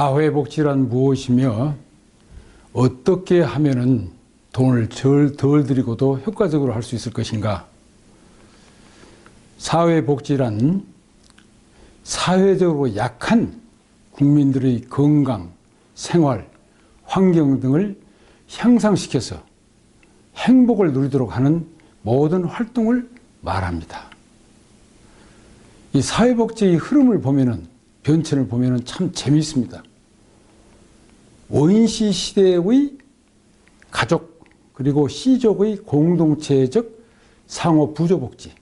사회복지란 무엇이며 어떻게 하면은 돈을 덜, 덜 들이고도 효과적으로 할 수 있을 것인가? 사회복지란 사회적으로 약한 국민들의 건강, 생활, 환경 등을 향상시켜서 행복을 누리도록 하는 모든 활동을 말합니다. 이 사회복지의 흐름을 보면은 변천을 보면은 참 재미있습니다. 원시 시대의 가족 그리고 시족의 공동체적 상호 부조복지,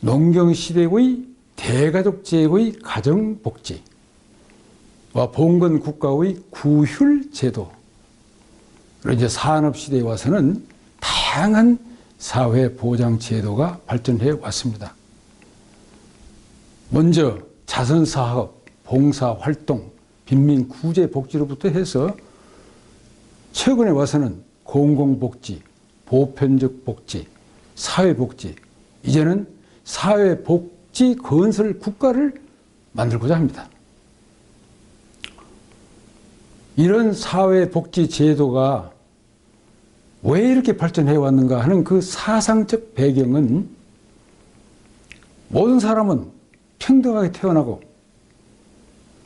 농경 시대의 대가족제의 가정복지, 와 봉건 국가의 구휼 제도, 그리고 이제 산업 시대에 와서는 다양한 사회 보장 제도가 발전해 왔습니다. 먼저 자선 사업, 봉사 활동, 빈민 구제 복지로부터 해서 최근에 와서는 공공복지, 보편적 복지, 사회복지, 이제는 사회복지 건설 국가를 만들고자 합니다. 이런 사회복지 제도가 왜 이렇게 발전해 왔는가 하는 그 사상적 배경은 모든 사람은 평등하게 태어나고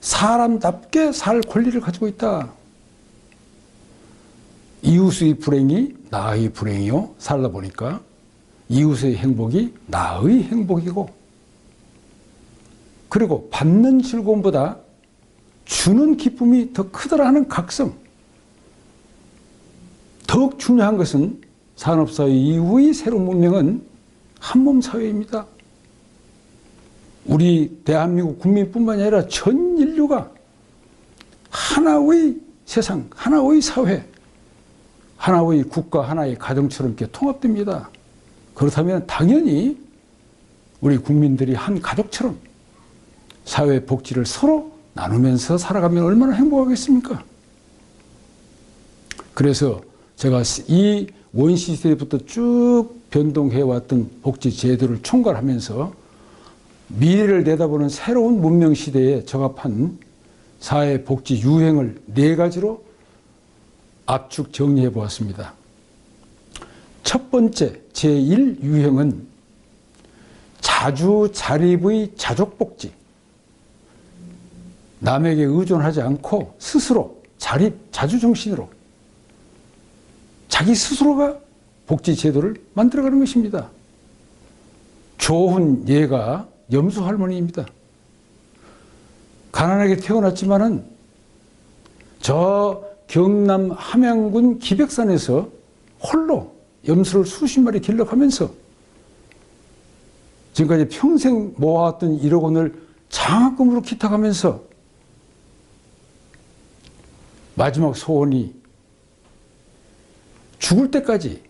사람답게 살 권리를 가지고 있다. 이웃의 불행이 나의 불행이요. 살다 보니까 이웃의 행복이 나의 행복이고 그리고 받는 즐거움보다 주는 기쁨이 더 크더라 하는 각성. 더욱 중요한 것은 산업사회 이후의 새로운 문명은 한 몸 사회입니다. 우리 대한민국 국민뿐만 아니라 전 인류가 하나의 세상, 하나의 사회, 하나의 국가, 하나의 가정처럼 이렇게 통합됩니다. 그렇다면 당연히 우리 국민들이 한 가족처럼 사회 복지를 서로 나누면서 살아가면 얼마나 행복하겠습니까? 그래서 제가 이 원시 시대부터 쭉 변동해 왔던 복지 제도를 총괄하면서 미래를 내다보는 새로운 문명 시대에 적합한 사회 복지 유행을 네 가지로 압축 정리해 보았습니다. 첫 번째 제1 유형은 자주 자립의 자족 복지. 남에게 의존하지 않고 스스로 자립, 자주 정신으로 자기 스스로가 복지 제도를 만들어가는 것입니다. 좋은 예가 염수 할머니입니다. 가난하게 태어났지만은 저 경남 함양군 기백산에서 홀로 염소를 수십 마리 길러가면서 지금까지 평생 모아왔던 1억 원을 장학금으로 기탁하면서 마지막 소원이 죽을 때까지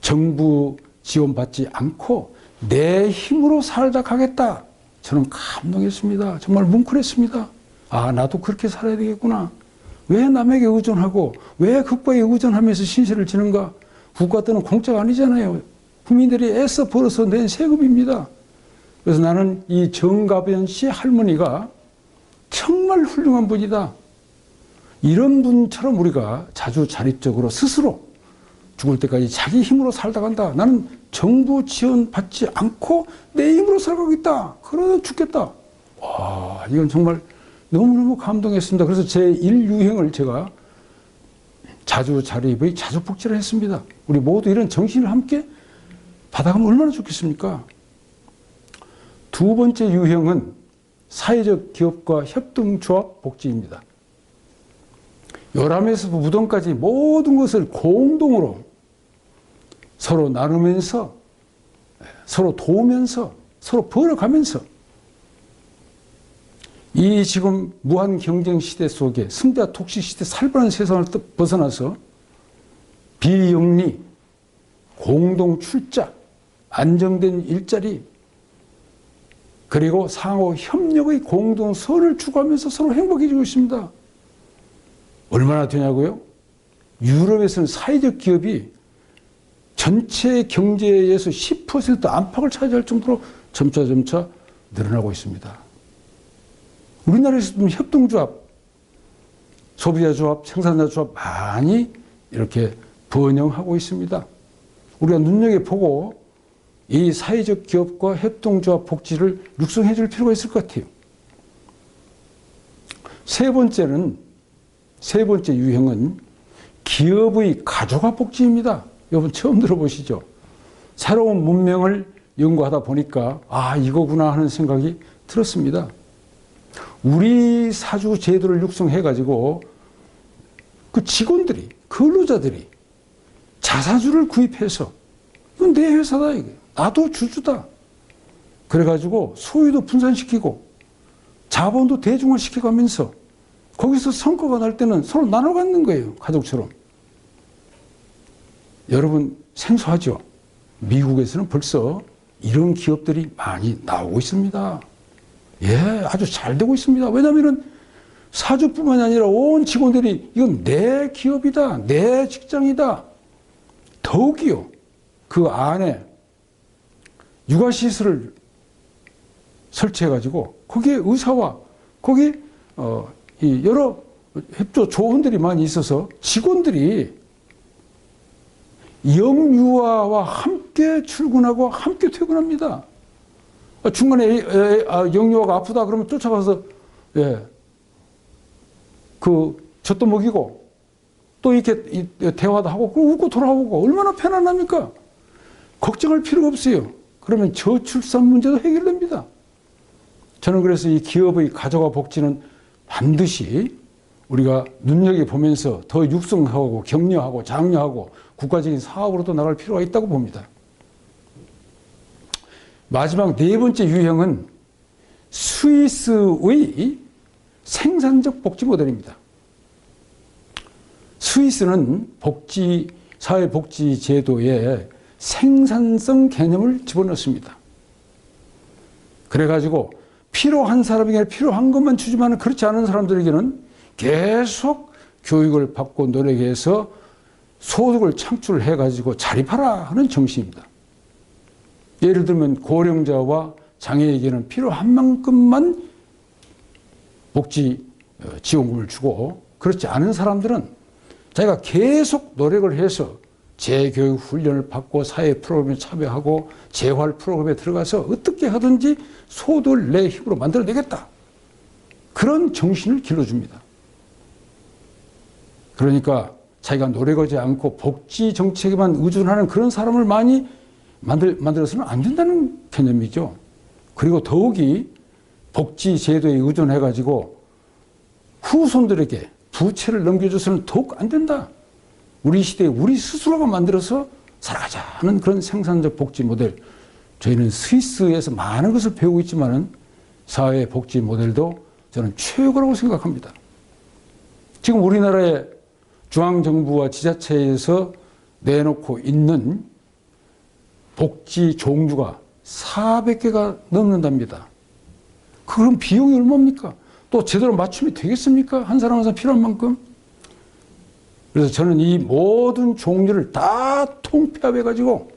정부 지원받지 않고 내 힘으로 살다 가겠다. 저는 감동했습니다. 정말 뭉클했습니다. 아, 나도 그렇게 살아야 되겠구나. 왜 남에게 의존하고 왜 국가에 의존하면서 신세를 지는가? 국가 때는 공짜가 아니잖아요. 국민들이 애써 벌어서 낸 세금입니다. 그래서 나는 이 정가변 씨 할머니가 정말 훌륭한 분이다. 이런 분처럼 우리가 자주 자립적으로 스스로 죽을 때까지 자기 힘으로 살다 간다. 나는 정부 지원 받지 않고 내 힘으로 살아가겠다. 그러다 죽겠다. 와, 이건 정말 너무너무 감동했습니다. 그래서 제 1유행을 제가 자주 자립의 자주 복지를 했습니다. 우리 모두 이런 정신을 함께 받아가면 얼마나 좋겠습니까? 두 번째 유형은 사회적 기업과 협동조합 복지입니다. 요람에서 무덤까지 모든 것을 공동으로 서로 나누면서 서로 도우면서 서로 벌어가면서 이 지금 무한 경쟁 시대 속에 승대와 독식 시대 살벌한 세상을 벗어나서 비영리, 공동 출자, 안정된 일자리, 그리고 상호 협력의 공동 선을 추구하면서 서로 행복해지고 있습니다. 얼마나 되냐고요? 유럽에서는 사회적 기업이 전체 경제에서 10% 안팎을 차지할 정도로 점차 점차 늘어나고 있습니다. 우리나라에서 도 협동조합, 소비자 조합, 생산자 조합 많이 이렇게 번영하고 있습니다. 우리가 눈여겨보고 이 사회적 기업과 협동조합 복지를 육성해 줄 필요가 있을 것 같아요. 세 번째는, 세 번째 유형은 기업의 가족화 복지입니다. 여러분 처음 들어보시죠? 새로운 문명을 연구하다 보니까 아, 이거구나 하는 생각이 들었습니다. 우리 사주 제도를 육성해 가지고 그 직원들이 근로자들이 자사주를 구입해서 이건 내 회사다 이게 나도 주주다 그래 가지고 소유도 분산시키고 자본도 대중화 시켜가면서 거기서 성과가 날 때는 서로 나눠 갖는 거예요 가족처럼 여러분 생소하죠 미국에서는 벌써 이런 기업들이 많이 나오고 있습니다. 예, 아주 잘 되고 있습니다. 왜냐하면 사주뿐만이 아니라 온 직원들이 이건 내 기업이다, 내 직장이다. 더욱이요, 그 안에 육아시설을 설치해가지고 거기에 의사와 거기 어, 이 여러 협조 조원들이 많이 있어서 직원들이 영유아와 함께 출근하고 함께 퇴근합니다. 아, 중간에 아, 영유아가 아프다 그러면 쫓아가서 예, 그 젖도 먹이고 또 이렇게 대화도 하고 웃고 돌아오고 얼마나 편안합니까? 걱정할 필요가 없어요. 그러면 저출산 문제도 해결됩니다. 저는 그래서 이 기업의 가족과 복지는 반드시 우리가 눈여겨보면서 더 육성하고 격려하고 장려하고 국가적인 사업으로도 나갈 필요가 있다고 봅니다. 마지막 네 번째 유형은 스위스의 생산적 복지 모델입니다. 스위스는 복지, 사회복지 제도에 생산성 개념을 집어넣습니다. 그래가지고 필요한 사람에게 필요한 것만 주지만 그렇지 않은 사람들에게는 계속 교육을 받고 노력해서 소득을 창출해 가지고 자립하라 하는 정신입니다. 예를 들면 고령자와 장애에게는 필요한 만큼만 복지 어, 지원금을 주고 그렇지 않은 사람들은 자기가 계속 노력을 해서 재교육 훈련을 받고 사회 프로그램에 참여하고 재활 프로그램에 들어가서 어떻게 하든지 소득을 내 힘으로 만들어내겠다. 그런 정신을 길러줍니다. 그러니까 자기가 노력하지 않고 복지 정책에만 의존하는 그런 사람을 많이 만들, 만들어서는 안 된다는 개념이죠. 그리고 더욱이 복지 제도에 의존해가지고 후손들에게 부채를 넘겨줘서는 더욱 안 된다. 우리 시대에 우리 스스로가 만들어서 살아가자 하는 그런 생산적 복지 모델. 저희는 스위스에서 많은 것을 배우고 있지만은 사회 복지 모델도 저는 최고라고 생각합니다. 지금 우리나라의 중앙정부와 지자체에서 내놓고 있는 복지 종류가 400개가 넘는답니다. 그럼 비용이 얼마입니까? 또 제대로 맞춤이 되겠습니까? 한 사람 한 사람 필요한 만큼? 그래서 저는 이 모든 종류를 다 통폐합해가지고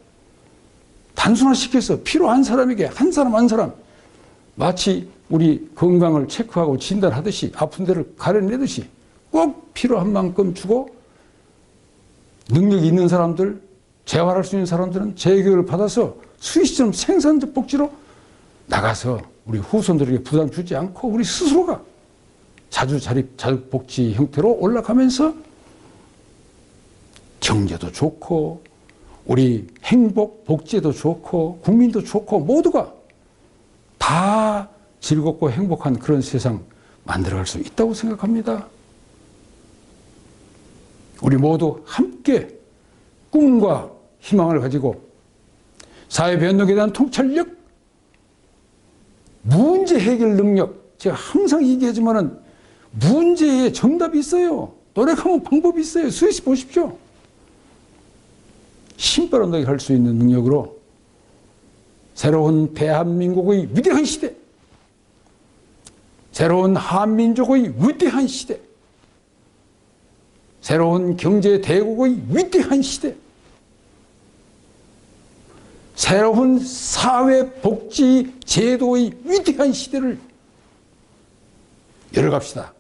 단순화시켜서 필요한 사람에게 한 사람 한 사람 마치 우리 건강을 체크하고 진단하듯이 아픈 데를 가려내듯이 꼭 필요한 만큼 주고 능력이 있는 사람들, 재활할 수 있는 사람들은 재교육을 받아서 수의시점 생산적 복지로 나가서 우리 후손들에게 부담 주지 않고 우리 스스로가 자주 자립, 자립 복지 형태로 올라가면서 경제도 좋고 우리 행복, 복지도 좋고 국민도 좋고 모두가 다 즐겁고 행복한 그런 세상 만들어갈 수 있다고 생각합니다. 우리 모두 함께 꿈과 희망을 가지고 사회 변동에 대한 통찰력, 문제 해결 능력, 제가 항상 얘기하지만은 문제에 정답이 있어요. 노력하면 방법이 있어요. 스위스 보십시오. 신바람나게 할 수 있는 능력으로 새로운 대한민국의 위대한 시대, 새로운 한민족의 위대한 시대, 새로운 경제 대국의 위대한 시대, 새로운 사회 복지 제도의 위대한 시대를 열어갑시다.